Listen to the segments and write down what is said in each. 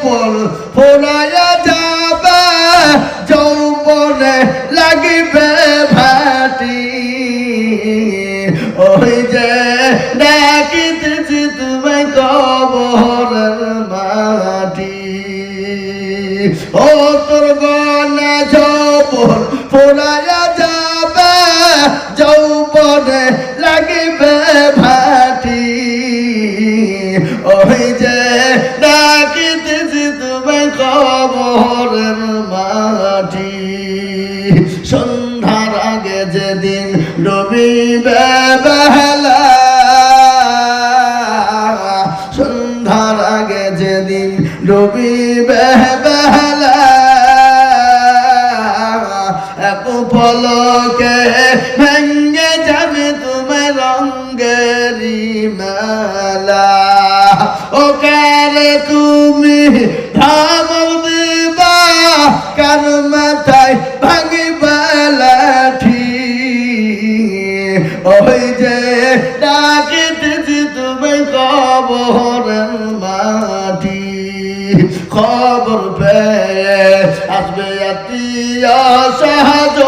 যৌবন ফোনায়া যাবে, যৌবনে লাগিবে ভাটি। ওই যে ডাকিতেছি তুমি কবরের মাটি। ও তোর গনা যৌবন ফোনায়া যাবে, যৌবনে লাগিবে ভাটি। যেদিন ডুবিবে বেলা সন্ধ্যার আগে যেদিন ডুবিবে বেলা এক পলকে ভেঙ্গে যাবে তোমার রঙ্গেরি মেলা। ও কারে তুমি ধামল দিবা, কার মাথায় ভাঙিবা ওই যে ডাকিতেছি তুমি কবরের মাটি, খবর পেয়ে আসবে আত্মীয় সাহায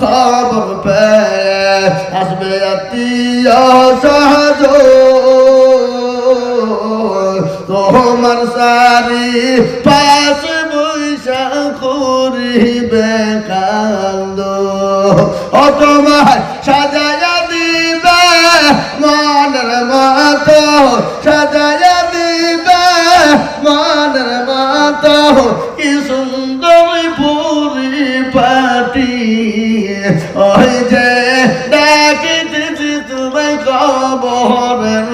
খবর পেয়ে আসবে আত্মীয় সাহায তোমার সারি পাশে বৈশা করিবে ও তোমার সাজায়া দিবে, মনের মতো সাজায়া দিবে, মনের মতো কি সুন্দর পুরি পাটি। ওই যে ডাকিতেছি, তুমি কবরের